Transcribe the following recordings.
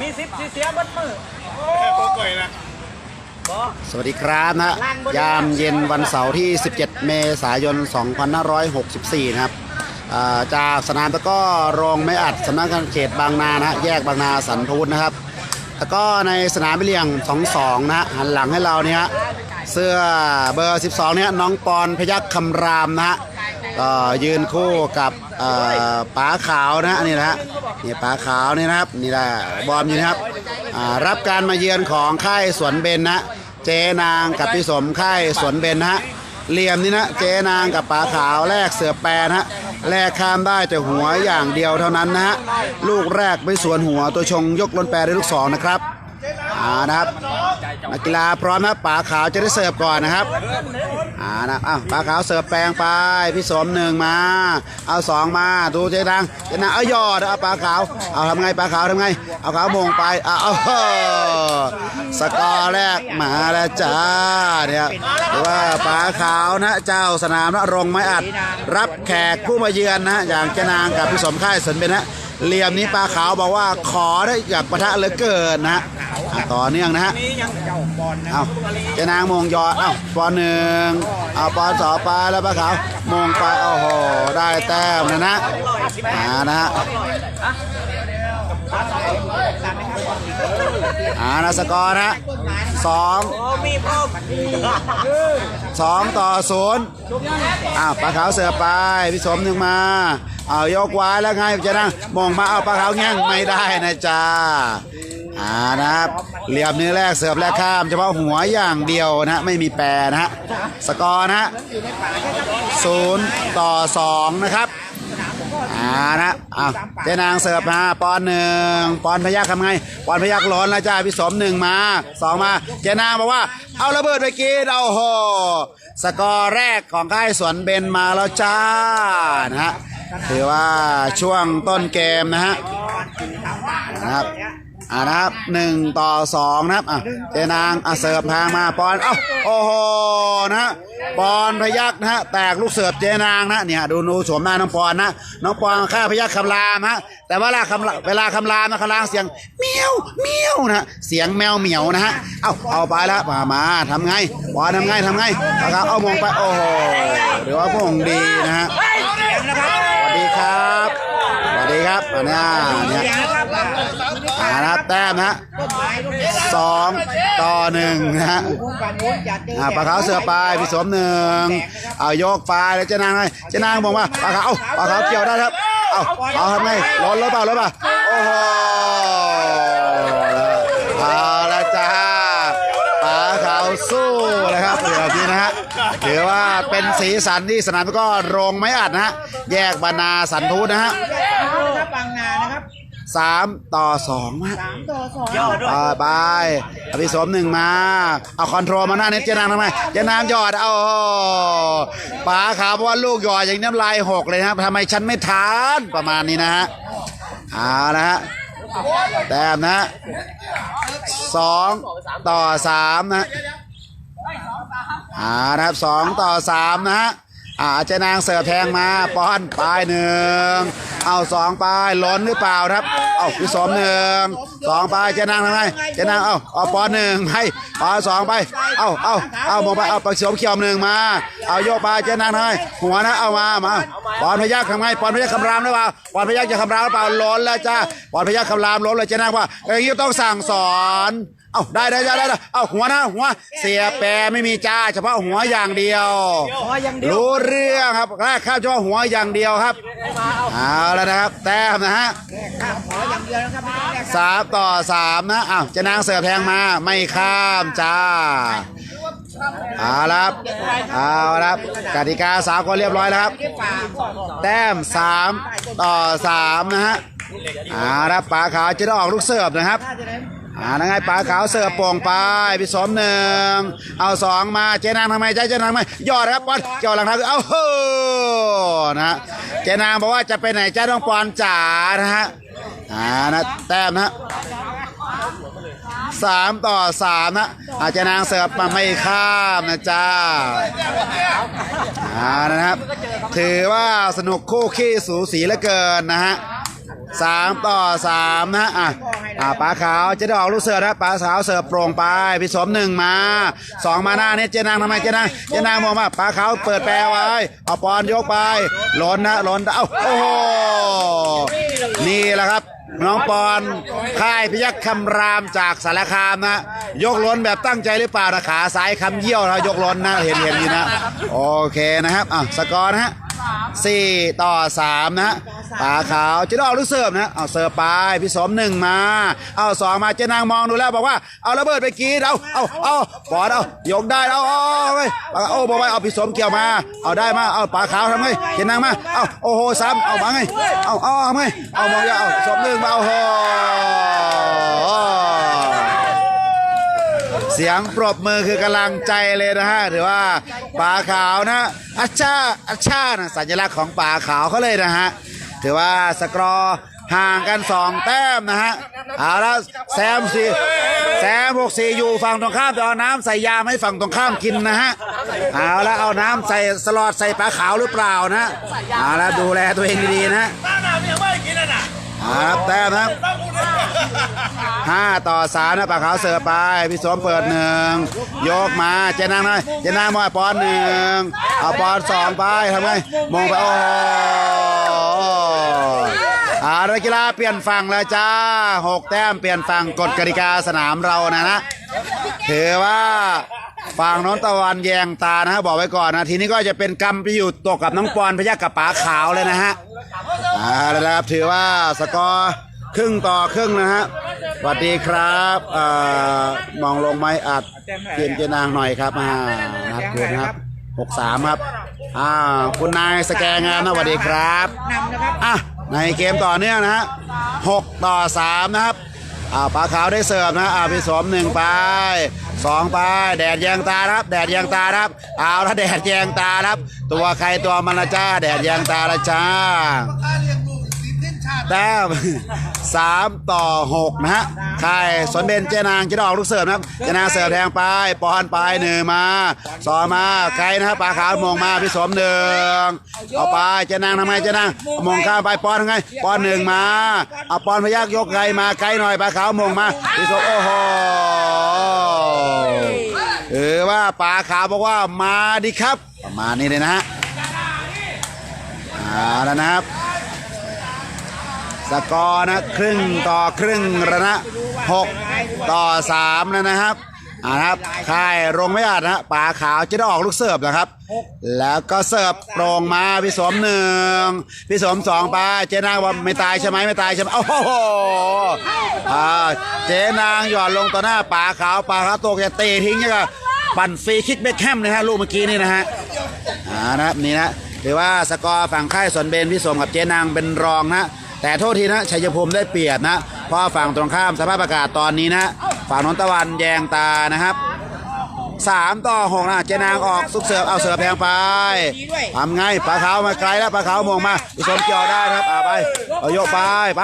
มีสิบสีเสียเบัดมือพกไว้นะบอสวัสดีครับนะยามเย็นวันเสาร์ที่ 17 เมษายน 2564 นะครับอ่าจากสนามตะกร้อโรงไม้อัดสำนักงานเขตบางนานะฮะแยกบางนาสันทูตนะครับตะกร้อในสนามเลี่ยง 22นะฮะหันหลังให้เราเนี่ยฮะเสื้อเบอร์ 12 เนี่ยน้องปอนพยัคฆ์คำรามนะฮะ ก็ยืนคู่กับป๋าขาวนะฮะนี่นะฮะนี่ป๋าขาวนี่นะครับนี่แหละบอมอยู่นะครับรับการมาเยือนของค่ายสวนเบนนะเจนางกับพี่สมค่ายสวนเบนนะฮะเหลี่ยมนี่นะเจนางกับป๋าขาวแลกเสือแปรนะฮะแลกข้ามได้แต่หัวอย่างเดียวเท่านั้นนะฮะลูกแรกไม่สวนหัวตัวชงยกล้นแปรได้ลูกสองนะครับ อ่านะครับนักกีฬาพร้อมนะป๋าขาวจะได้เสิร์ฟก่อนนะครับอ่านะอ้าวป๋าขาวเสิร์ฟแปลงไปพี่สมหนึ่งมา เอาสองมาดูเจนางเจนางเอายอดเอาป๋าขาวเอาทำไงป๋าขาวทำไง เอาขาวโมงไปอ่าเอาสกอร์แรกมาแล้วจ้าเนี่ยหรือว่าป๋าขาวนะเจ้าสนามนะรงไม้อัด รับแขกผู้มาเยือนนะอย่างเจนางกับพี่สมค่ายสนเป็นนะเหลี่ยมนี้ปลาขาวบอกว่าขอได้อยากปะทะเหลือเกินนะฮะ อะต่อเนื่องนะฮะนี่ยังเจ้าบอลนะเอาเจนางมงยอดเอาปอนหนึ่งเอาปอนสองไปแล้วปลาขาวมงไปโอ้โหได้แต้มนะนะมานะฮะอ่านะสกอร์นะสองโอ้มีพร้อมสองต่อศูนย์อ้าวปลาขาวเสือไปพี่สมหนึ่งมาเอายกไว้แล้วไงจะนั่งมองมาเอาปลาขาวแง่งไม่ได้นะจ๊ะ อ่านะครับเหลี่ยมนี้อแรกเสือบแรกข้ามเฉพาะหัวอย่างเดียวนะฮะไม่มีแปรนะฮะสกอร์นะฮะศูนย์ต่อสองนะครับอ่านะอ้าวเจนางเสิร์ฟมาปอนหนึ่งปอนพยักทำไงปอนพยักร้อนแล้วจ้าพี่สมหนึ่งมาสองมาเจนางบอกว่าเอาระเบิดไปกินเอาโหสกอร์แรกของค่ายสวนเบนมาแล้วจ้านะฮะถือว่าช่วงต้นเกมนะฮะนะครับ อ่านะครับหนึ่งต่อสองนะครับอะเจนางอะเสิร์ฟทางมาปอนเอ้าโอ้โหนะฮะปอนพยักนะฮะแตกลูกเสิร์ฟเจนางนะเนี่ยดูนูสวมหน้าน้องปอนนะน้องปอนข้าพยักคำรามฮะแต่เวลาคำรามเวลาคำรามนะคำรามเสียงเมียวเมียวนะฮะเสียงแมวเหมียวนะฮะเอ้าเอาไปแล้วมามาทำไงปอนทำไงทำไงเอาเอามองไปโอ้โหหรือว่าพวงดีนะฮะสวัสดีครับ ดีครับอันนี้ยเนี่ยเสียงนะครับอ่านะครับแต้มนะสองต่อหนึ่งนะฮะอ่าปลาขาวเสือไปพี่สมหนึ่งเอายกไปแล้วเจ้านางไงเจ้านางบอกว่าปลาขาวปลาขาวเกี่ยวได้ครับเอาเอาทำไงร้อนหรือเปล่าหรือเปล่าโอ้โหเอาละจ้าปลาขาวสู้นะครับเดี๋ยวนี้นะฮะถือว่าเป็นสีสันที่สนามก็โรงไม้อัดนะฮะแยกบรรณาสันทูตนะฮะนะครับบางนานะครับสามต่อสองฮะสามต่อสองอ่าบายอภิสมหนึ่งมา เอาคอนโทรลมาหน้าเน็ตเจนางทำไมเจนางหยอดเอาป๋าขาวเพราะว่าลูกหยอดอย่างน้ำลายหกเลยนะครับทำไมฉันไม่ทานประมาณนี้นะฮะเอานะฮะแต้มนะฮะสองต่อสามนะ อ่านะครับสองต่อสามนะฮะอ่าเจนางเสิร์ฟแทงมาป้อนปลายหนึ่งเอาสองปลายล้นหรือเปล่าครับเอาพี่สมหนึ่งสองไปเจนางทำไงเจนางเอาเอาปอนหนึ่งไปปอนสองไปเอาเอาเอามองไปเอาไปสมเขียวหนึ่งมา เอาโยกไปเจนางทำไงหัวนะเอามามาปอนพยักทำไงปอนพยักคำรามหรือเปล่าปอนพยักจะคำรามหรือเปล่าล้นแล้วจ้าปอนพยักคำรามล้นเลยเจนางว่าอย่างนี้ต้องสั่งสอน เอาได้ได้ได้ได้เอาหัวนะหัวเสียแปรไม่มีจ้าเฉพาะหัวอย่างเดียวขออย่างเดียวรู้เรื่องครับแรกข้ามเฉพาะหัวอย่างเดียวครับเอาแล้วนะครับ แต้มนะฮะข้ามขออย่างเดียวนะครับไม่ต้องแลกสามต่อสามนะอ้าวเจะนางเสือแพงมาไม่ข้ามจ้าเอาละครับเอาละครับกติกาสากลเรียบร้อยแล้วครับ แต้มสามต่อสามนะฮะเอาละป๋าขาวจะได้ออกลูกเสิร์ฟนะครับ อ่านังไงป๋าขาวเสิร์ฟโป่งไปพี่สมหนึ่งเอาสองมาเจนางทำไมใจเจนางทำไมยอดครับบอลเกี่ยวหลังเท้าเอาโหนะฮะเจนางบอกว่าจะไปไหนจ้าต้องปอนจ๋านะฮะอ่านะแต้มนะฮะสามต่อสามนะอาจจะนางเสิร์ฟมาไม่ข้ามนะจ้าอ่านะครับ ถือว่าสนุกคู่ขี้สูสีเหลือเกินนะฮะสามต่อสามนะอะ อ่าปลาขาวจะได้ออกลูกเสือนะปลาขาวเสิร์ฟโปร่งไปพี่สมหนึ่งมาสองมาหน้าเนี่เจนางทำไมเจนางเจนางมองมาปลาขาวเปิดแปรไว้เอาปอนยกไปหลนนะหลนเอ้าโอ้โหนี่แหละครับน้องปอนค่ายพยัคฆ์คำรามจากสารคามนะ ยกล้นแบบตั้งใจหรือเปล่านะขาซ้ายคำเยี่ยวนะยกล้นนะเห็นเห็นอยู่นะ โอเคนะครับอะสกอร์นะฮะสี่ต่อสามนะฮะ ปลาขาวจะได้ออกลูกเสิร์ฟนะเอาเสิร์ฟไปพี่สมหนึ่งมา เอาสองมาเจนางมองดูแล้วบอกว่าเอาระเบิดไปกีดเอาเอาเอาปอนเอายกได้เอาเอาเอาไปโอ้บอกว่าเอาพี่สมเกี่ยวมา เอาได้มาเอาปลาขาวทำไงเจนางมาเอาโอ้โหซ้ำเอามาไงเอาเอาทำไงเอามองยวเอาสมหนึ่งมาโอ้โหเสียงปรบมือคือกำลังใจเลยนะฮะหรือว่าป่าขาวนะอัชชาอัชชานะสัญลักษณ์ของป่าขาวเขาเลยนะฮะ ถือว่าสกรอห่างกันสองแต้มนะฮะเอาแล้วแซมสี่แซมหกสี่อยู่ฝั่งตรงข้ามจะเอาน้ำใส่ยามให้ฝั่งตรงข้ามกินนะฮะเอาแล้วเอาน้ำใส่สลอดใส่ปลาขาวหรือเปล่านะเอาแล้วดูแลตัวเองดีๆนะเอาครับแต้มนะครับห้าต่อสามนะปากขาวเสือไปพี่สมเปิดหนึ่งยกมาเจนางหน่อยเจนางมอยปอนหนึ่งเอาปอนสองไปทำไงมองไปโอ้ อานักกีฬาเปลี่ยนฝั่งแล้วจ้าหกแต้มเปลี่ยนฝั่งกฎกติกาสนามเรานะนะถือว่าฝั่งน้นตะวันแยงตานะฮะบอกไว้ก่อนนะทีนี้ก็จะเป็นกรรมไปอยู่ตกกับน้องปอนพยักกับป๋าขาวเลยนะฮะอ่าแล้วนะครับถือว่าสกอร์ครึ่งต่อครึ่งนะฮะสวัสดีครับอ่อมองลงไม้อัดเปลี่ยนเจนางหน่อยครับอ่านัดคืนนะครับ หกสามครับอ่าคุณนายสแกงงานนะสวัสดีครับนำนะครับอะในเกมต่อเนื่องนะฮะหกต่อสามนะครับอ่าปลาขาวได้เสิร์ฟนะอ่าพี่สมหนึ่งไปสองไปแดดแยงตาครับ แดดแยงตาครับเอาละแดดแยงตาครับ ตัวใครตัวมันละจ้า แดดแยงตาละจ้า แต้มสามต่อหกนะฮะใค่สวนเบนเจนางจะได้ออกลูกเสิร์ฟนะครับเจนางเสิร์ฟแทงไปปอนไปหนึ่งมาสองมาไกลนะครับปลาขาวมองมาพี่สมหนึ่งเอาไปเจนางทำไงเจนางมองข้ามไปปอนทำไงปอนหนึ่งมาเอาปอนพยักยกไกลมาไกลหน่อยปลาขาวมองมาพี่สมโอ้โหเออว่าปลาขาวบอกว่ามาดิครับ ประมาณนี้เลยนะฮะอ่าแล้วนะครับ สกอร์นะครึ่งต่อครึ่งแล้วนะหกต่อสามแล้วนะครับอ่านะครับค่ายโรงไม่อาดนะป่าขาวจะได้ออกลูกเสิร์ฟนะครับ แล้วก็เสิร์ฟตรงมาพี่สมหนึ่งพี่สมสองไปเจ๊นางว่าไม่ตายใช่ไหมไม่ตายใช่ไหมโอ้โหอ่าเจ๊นางหย่อนลงต่อหน้าป่าขาวป่าขาวตกจะเตะทิ้งยังไงปั่นฟรีคิกเบคแฮมนะฮะลูกเมื่อกี้นี่นะฮะอ่านะครับนี่นะถือว่าสกอร์ฝั่งค่ายสนเบนพี่สมกับเจ๊นางเป็นรองนะ แต่โทษทีนะชัยภูมิได้เปรียบนะเพราะฝั่งตรงข้ามสภาพอากาศตอนนี้นะ ฝั่งนนตะวันแยงตานะครับสามต่อหกนะเจนางออกซุกเสิร์ฟเอาเสิร์ฟแพงไปทำไงปลาขาวมาไกลแล้วปลาขาวมองมาพี่สมเกี่ยวได้ครับเอาไปเอาโยกไปไป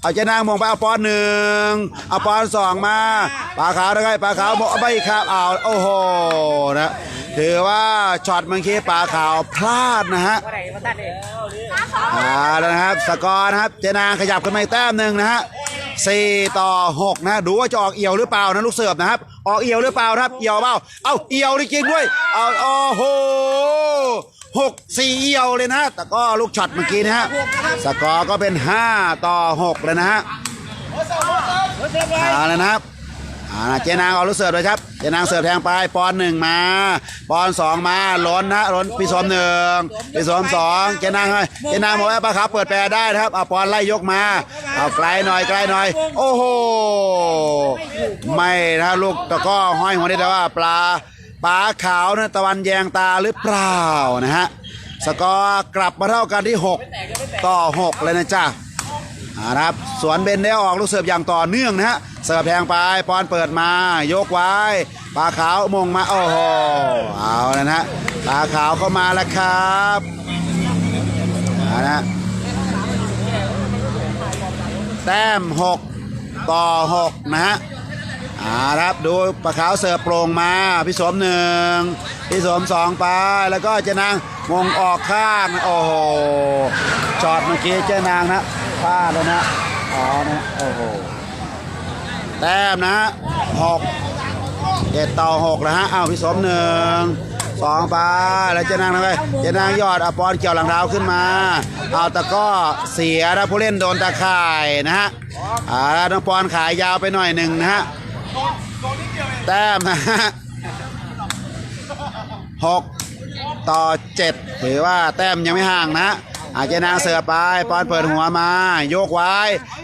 เอาเจนางมองไปเอาปอนหนึ่งเอาปอนสองมาปลาขาวได้ไงปลาขาวมองเอาไปครับเอาโอ้โหนะ ถือว่าช็อตเมื่อกี้ปลาขาวพลาดนะฮะอ่าแล้วนะครับสกอร์นะครับ เจนางขยับขึ้นมาอีกแต้มหนึ่งนะฮะสี่ต่อหกนะดูว่าจะออกเอี่ยวหรือเปล่านะลูกเสิร์ฟนะครับ ออกเอี่ยวหรือเปล่าครับ เอี่ยวเปล่าเอาเอี่ยวจริงด้วย เอาโอ้โหหกสี่เอี่ยวเลยนะแต่ก็ลูกช็อตเมื่อกี้นะฮะสกอร์ก็เป็นห้าต่อหกเลยนะฮะเอาแล้วนะครับ อ่าเจนางเอาลูกเสิร์ฟเลยครับเจนางเสิร์ฟแทงไปปอนหนึ่งมา ปอนสองมาล้นนะล้นพี่สมหนึ่งพี่สมสองเจนางให้เจนางบอกว่าปลาขาวเปิดแปรได้นะครับเอาปอนไล่ยกมาเอาไกลหน่อยไกลหน่อย โอ้โหไม่นะลูกตะก้อห้อยหัวนี่แต่ว่าปลาปลาขาวนะตะวันแยงตาหรือเปล่านะฮะสกอร์กลับมาเท่ากันที่ 6 ต่อ 6 เลยนะจ๊ะอ่า นะครับสวนเบนได้ออกลูกเสิร์ฟอย่างต่อเนื่องนะฮะเสิร์ฟแพงไปปอนเปิดมา ยกไว้ปลาขาวมงมาโอ้โหเอานะฮะปลาขาวเข้ามาแล้วครับเอานะแต้ม 6 ต่อ 6 นะฮะอ่าครับดูปลาขาวเสิร์ฟโปร่งมา พี่สมหนึ่งพี่สมสองไปแล้วก็เจนางมงออกข้าง โอ้โหจอดเมื่อกี้เจนางนะ พลาดแล้วนะอ๋อนะโอ้โหแต้มนะฮะหกเจ็ดต่อหกแล้วฮะอ้าวพี่สมหนึ่งสองไปแล้วเจนางทำไงเจนางยอดอปอนเกี่ยวหลังเท้าขึ้นมาเอาตะก้อเสียนะผู้เล่นโดนตะข่ายนะฮะอ่าน้องปอนขายยาวไปหน่อยหนึ่งนะฮะแต้มนะฮะหกต่อเจ็ดถือว่าแต้มยังไม่ห่างนะ อาจจะนางเสือไปปอนเปิดหัวมา โยกไว้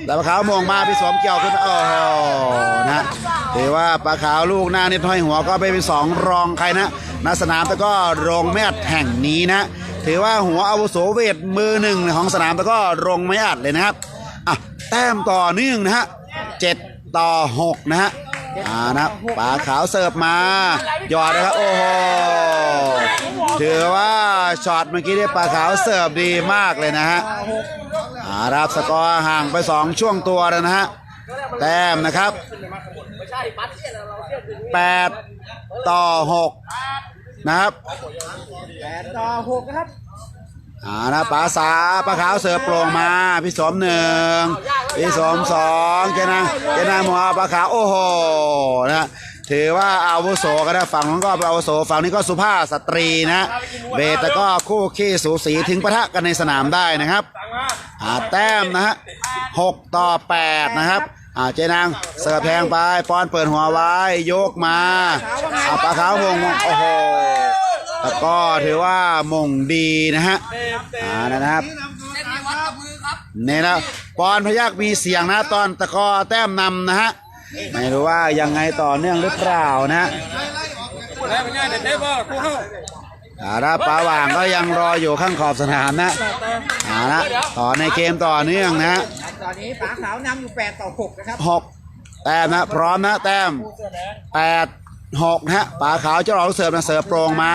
แล้วปลาขาวมงมาพี่สมเกี่ยวขึ้นโอ้โหนะถือว่าปลาขาวลูกหน้านิดห้อยหัวก็ไปเป็นสองรองใครนะณสนามตะกร้อโรงแม่แห่งนี้นะ ถือว่าหัวอาวุโสเวทมือหนึ่งของสนามตะกร้อโรงไม่อัดเลยนะครับอะแต้มต่อเนื่องนะฮะเจ็ดต่อหกนะฮะอ่านะปลาขาวเสิร์ฟมาหยอดนะครับโอ้โห ถือว่าช็อตเมื่อกี้ได้ปลาขาวเสิร์ฟดีมากเลยนะฮะอ่ารับสกอร์ห่างไป 2 ช่วงตัวแล้วนะฮะ แต้มนะครับ 8 ต่อ 6 นะครับแปดต่อหกนะครับอ่านะปลาสาปลาขาวเสิร์ฟโปร่งมา พี่สมหนึ่งพี่สมสองเจนางเจนางหมัวปลาขาวโอ้โหนะ ถือว่าอาวุโสก็ได้ฝั่งนั้นก็เป็นอาวุโสฝั่งนี้ก็สุภาพสตรีนะเบตก็คู่ขี้สูสีถึงปะทะกันในสนามได้นะครับอ่าแต้มนะฮะหกต่อแปดนะครับอ่าเจนางเสิร์ฟแพงไปปอนเปิดหัวไว้โยกมาเอาปลาขาวมงมงโอ้โหแล้วก็ถือว่ามงดีนะฮะอ่านะครับเนี่ยนะปอนพยักมีเสียงนะตอนตะกอแต้มนำนะฮะ ไม่รู้ว่ายังไงต่อเนื่องหรือเปล่านะแล้วเป็นไงเด็ดเด็ดบ่กูเข้าอ่านะปาหว่างก็ยังรออยู่ข้างขอบสนามนะอ่านะต่อในเกมต่อเนื่องนะฮะตอนนี้ป๋าขาวนำอยู่แปดต่อหกนะครับหกแต้มนะพร้อมนะแต้มแปด หกนะฮะป่าขาวเจ้าเราเสิร์ฟนะเสิร์ฟโปร่งมา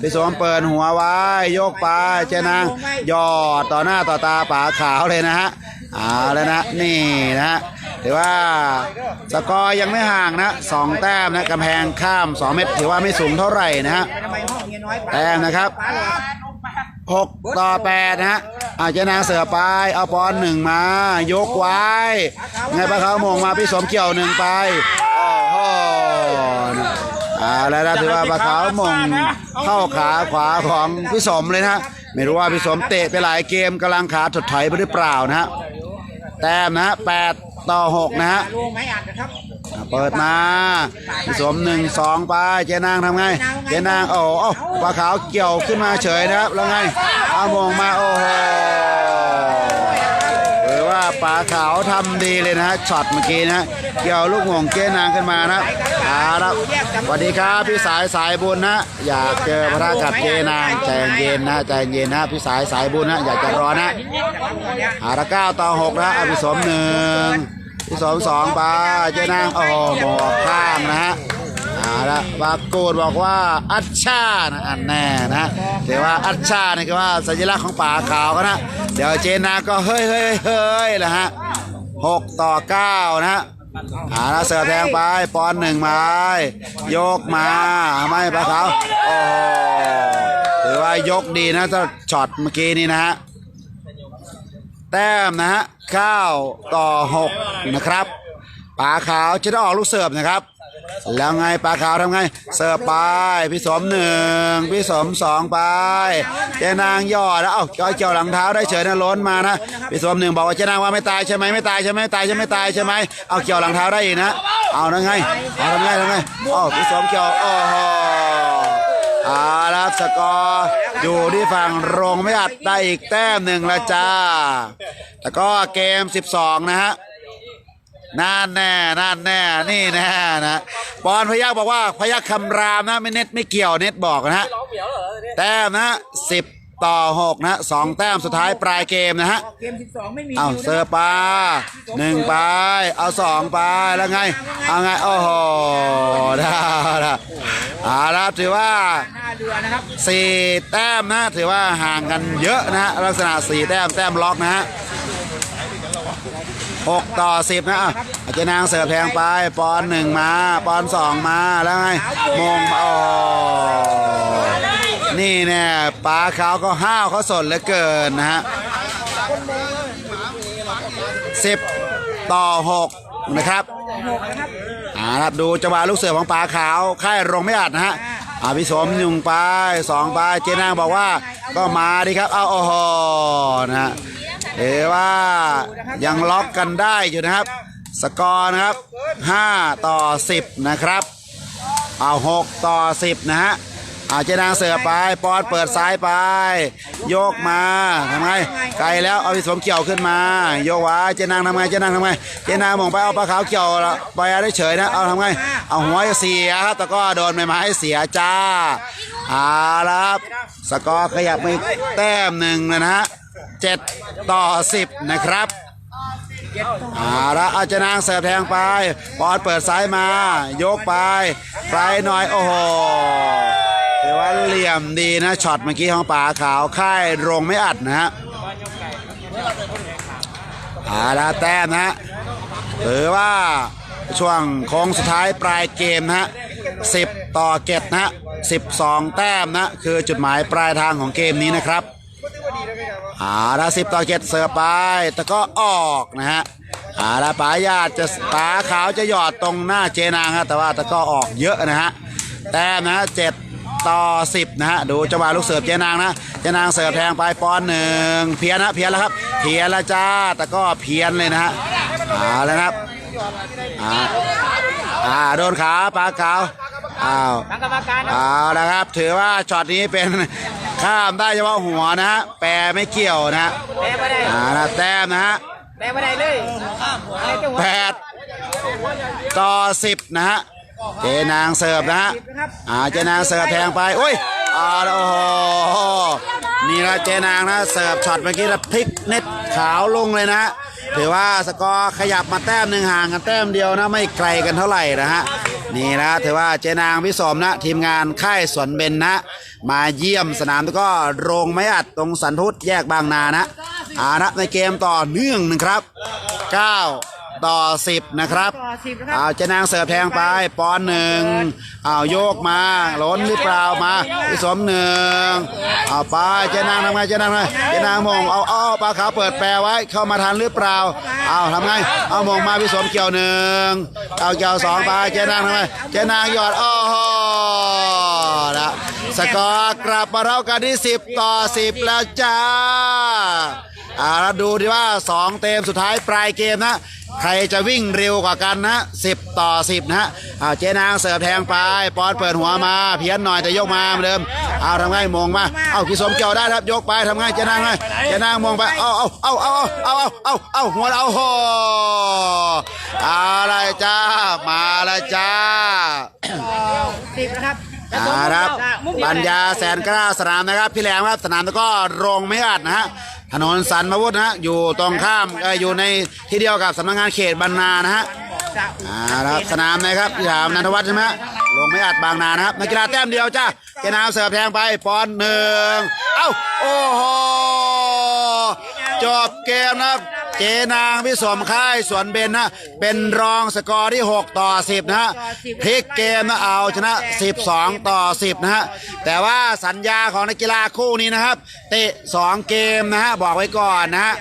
พี่สวมเปิดหัวไว้ โยกไปเจนางยอดต่อหน้าต่อตาป่าขาวเลยนะฮะเอาแล้วนะนี่นะฮะถือว่าสกอร์ยังไม่ห่างนะสองแต้มนะกำแพงข้าม2เม็ดถือว่าไม่สูงเท่าไหร่นะฮะแต้มนะครับหกต่อแปดนะฮะอาเจะนางเสือไป เอาปอนหนึ่งมา ยกไว้ไงปะเขามงมาพี่สมเกี่ยวหนึ่งไปโอ้โห อ่าแล้วนะถือว่าปะเขามงเข้าขาขวาของพี่สมเลยนะฮะไม่รู้ว่าพี่สมเตะไปหลายเกมกำลังขาถดถอยไปหรือเปล่านะฮะแต้มนะฮะแปดต่อหกนะฮะลูกไม้อัดนะครับอะเปิดมาพี่สมหนึ่งสองไปเจนางทำไงเจนางโอ้โอ้ปลาขาวเกี่ยวขึ้นมาเฉยนะครับแล้วไงเอามงมาโอ้โหหรือว่าปลาขาวทำดีเลยนะฮะช็อตเมื่อกี้นะเกี่ยวลูกหงเจนางขึ้นมานะเอาละสวัสดีครับพี่สายสายบุญนะ อยากเจอพระกับเจนางใจเย็นนะใจเย็นนะพี่สายสายบุญนะอยากจะรอนะหาละเก้าต่อหกนะอภิสมหนึ่งพี่สมสองไปเจนางโอ้โหหมอกข้างนะฮะเอาละบากูดบอกว่าอัชชานะอันแน่นะเดี๋ยวว่าอัชชานี่คือว่าสัญลักษณ์ของป่าขาวก็นะ เดี๋ยวเจนางก็เฮ้ยเฮ้ยเฮ้ยนะฮะหกต่อเก้านะ ฮะหาละเสือแทงไปปอนหนึ่งไม้โยกมาไม่ป่าขาวโอ้โหถือว่ายกดีนะถ้าช็อตเมื่อกี้นี่นะฮะแต้มนะฮะ9ต่อ6นะครับปลาขาวจะได้ออกลูกเสิร์ฟนะครับ แล้วไงปลาขาวทำไง เสิร์ฟไปพี่สมหนึ่งพี่สมสองไปเจนางย่อแล้วเอ้าจอยเกี่ยวหลังเท้าได้เฉยนะล้นมานะพี่สมหนึ่งบอกว่าเจนางว่าไม่ตายใช่ไหมไม่ตายใช่ไหมตายใช่ไหมไม่ตายใช่ไหมเอาเกี่ยวหลังเท้าได้อีกนะเอาแล้วไงเอาทำไงทำไงอ้าพี่สมเกี่ยวโอ้โหเอาละครับสกอร์อยู่ที่ฝั่งโรงไม่อัดได้อีกแต้มหนึ่งละจ้าแล้วก็เกม 12 นะฮะ นั่นแน่นั่นแน่นี่แน่นะปอนพยักบอกว่าพยักคำรามนะไม่เน็ตไม่เกี่ยวเน็ตบอกนะฮะแต้มนะฮะสิบต่อ6นะฮะสองแต้มสุดท้ายปลายเกมนะฮะเกมสิบสองไม่มีเอาคิวนะเสิร์ฟไปหนึ่งไปเอาสองไปแล้วไง เอาไงโอ้โหได้ได้เอาละครับถือว่าหน้าเรือนะครับสี่แต้มนะถือว่าห่างกันเยอะนะฮะลักษณะสี่แต้มแต้มล็อกนะฮะ หกต่อสิบนะอะเจนางเสิร์ฟแทงไป ปอนหนึ่งมา ปอนสองมา แล้วไงมงโอ้นี่เนี่ยป้าเขาก็ห้าวเขาสนเหลือเกินนะฮะสิบต่อหกนะครับอ่าครับดูจังหวะลูกเสือของปลาขาวค่ายรงไม่อัดนะฮะอาพี่สมหนึ่งไปสองไปเจนางบอกว่าก็มาดิครับ เอาโอ้โหนะฮะ เอว่ายังล็อกกันได้อยู่นะครับ สกอร์นะครับ 5 ต่อ 10 นะครับ เอา6ต่อ 10 นะฮะเอาเจนางเสือไปปอนเปิดซ้ายไป โยกมาทำไงไกลแล้วเอาพี่สมเกี่ยวขึ้นมา โยกว้เจนางทำไงเจนางทำไงเจนางมองไปเอาปลาขาวเกี่ยวไปได้เฉยนะเอาทำไงเอาหัวเสียครับแต่ก็โดนใบไม้เสียจ้าเอาละครับสกอร์ขยับไปแต้มหนึ่งนะฮะ 7 ต่อ 10 นะครับเอาละอาจจะนางเสิร์ฟแทงไปปอนเปิดซ้ายมา ยกไปไกลหน่อย โอ้โหถือว่าเหลี่ยมดีนะช็อตเมื่อกี้ของป่าขาวค่ายโรงไม่อัดนะฮะอาละแต้มนะฮะถือว่าช่วงโค้งสุดท้ายปลายเกมนะฮะ10 ต่อเกตนะฮะ12 แต้มนะ คือจุดหมายปลายทางของเกมนี้นะครับ อ่าละสิบต่อเจ็ดเสือไปแต่ก็ออกนะฮะอ่าละป๋าญาติจะป๋าขาวจะหยอดตรงหน้าเจนางฮะแต่ว่าแต่ก็ออกเยอะนะฮะแต้มนะฮะเจ็ดต่อสิบนะฮะดูจังหวะลูกเสิร์ฟเจนางนะเจนางเสิร์ฟแทงไปปอนหนึ่งเพียนนะเพียนแล้วครับเพียนล้วจ้าแต่ก็เพียนเลยนะฮะอ่าแล้วครับอ่าอ่าโดนขาป๋าขาว อ้าวทางกรรมการนะเอาละครับ ถือว่าช็อตนี้เป็นข้ามได้เฉพาะหัวนะฮะแปรไม่เกี่ยวนะฮะแปลไม่ได้อ่าละแต้มนะฮะแปลไม่ได้เลยอะไรจะหัวแปดต่อสิบนะฮะเจนางเสิร์ฟนะฮะสิบนะครับอ่าเจนางเสิร์ฟแทงไปโอ้ยอ่าแล้วโอ้โหนี่นะเจนางนะเสิร์ฟช็อตเมื่อกี้นะพลิกเน็ตขาวลงเลยนะฮะถือว่าสกอร์ขยับมาแต้มหนึ่งห่างกันแต้มเดียวนะไม่ไกลกันเท่าไหร่นะฮะ นี่นะถือว่าเจนางพิสมนะ ทีมงานค่ายสวนเบนนะ มาเยี่ยมสนามแล้วก็โรงไม้อัดตรงสันทุษแยกบางนานะอ่านะในเกมต่อเนื่องนะครับ 9 ต่อ 10 นะครับต่อสิบนะครับ เอาเจนางเสิร์ฟแทงไปปอนหนึ่งเอาโยกมาล้นหรือเปล่ามาพี่สมหนึ่งเอาไปเจนางทำไงเจนางทำไงเจนางมงเอาเอาปลาขาวเปิดแปรไว้เข้ามาทันหรือเปล่าเอาทำไงเอามงมาพี่สมเกี่ยวหนึ่งเอาเกี่ยวสองไปเจนางทำไงเจนางหยอดโอ้โหละสกอร์กลับมาเท่ากันที่ 10 ต่อ 10 แล้วจ้า อ่าแล้วดูดิว่า 2 เต็มสุดท้ายปลายเกมนะ ใครจะวิ่งเร็วกว่ากันนะ 10 ต่อ 10 นะฮะอ่าเจนางเสิร์ฟแทงไปปอนเปิดหัวมา เพี้ยนหน่อยแต่ยกมาเหมือนเดิมเอาทำไงมงมาเอากิสมเกี่ยวได้ครับยกไปทำไงเจนางไงเจนางมงไปเอาเอาเอาเอาเอาเอาเอาเอาหัวเอาโหเอาอะไรจ้ามาแล้วจ้าสิบนะครับอ่าครับปัญญาแสนกล้าสนามนะครับพี่แหลมครับสนามแล้วก็โรงไม่อัดนะฮะ ถนนสันมาวุฒนะฮะอยู่ตรงข้ามเอ่ออยู่ในที่เดียวกับสำนักงานเขตบางนานะฮะอ่าครับสนามนะครับสนามนันทวัฒน์ใช่ไหมฮะโรงไม่อัดบางนานะครับนักกีฬาแต้มเดียวจ้าเกนามเสิร์ฟแทงไปปอนหนึ่งเอ้าโอ้โหจบเกมนะครับ เจนางพิสมค่ายสวนเบนนะเป็นรองสกอร์ที่ 6 ต่อ 10 นะฮะพลิกเกมนะเอาชนะ 12 ต่อ 10 นะฮะแต่ว่าสัญญาของนักกีฬาคู่นี้นะครับเตะ 2 เกมนะฮะบอกไว้ก่อนนะฮะ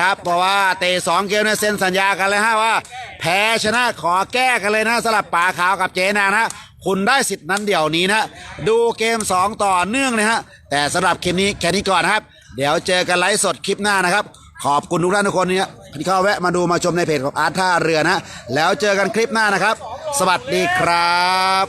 ครับเพราะว่าเตะสองเกมเนี่ยเซ็นสัญญากันเลยฮะว่า แพ้ชนะขอแก้กันเลยนะสลับป่าขาวกับเจนางนะคุณได้สิทธิ์นั้นเดี๋ยวนี้นะ ดูเกม 2 ต่อเนื่องเลยฮะแต่สำหรับคลิปนี้แค่นี้ก่อนครับ เดี๋ยวเจอกันไลฟ์สดคลิปหน้านะครับ ขอบคุณทุกท่านทุกคนเนี่ยที่เข้าแวะมาดูมาชมในเพจของอาร์ตท่าเรือนะ แล้วเจอกันคลิปหน้านะครับ สวัสดีครับ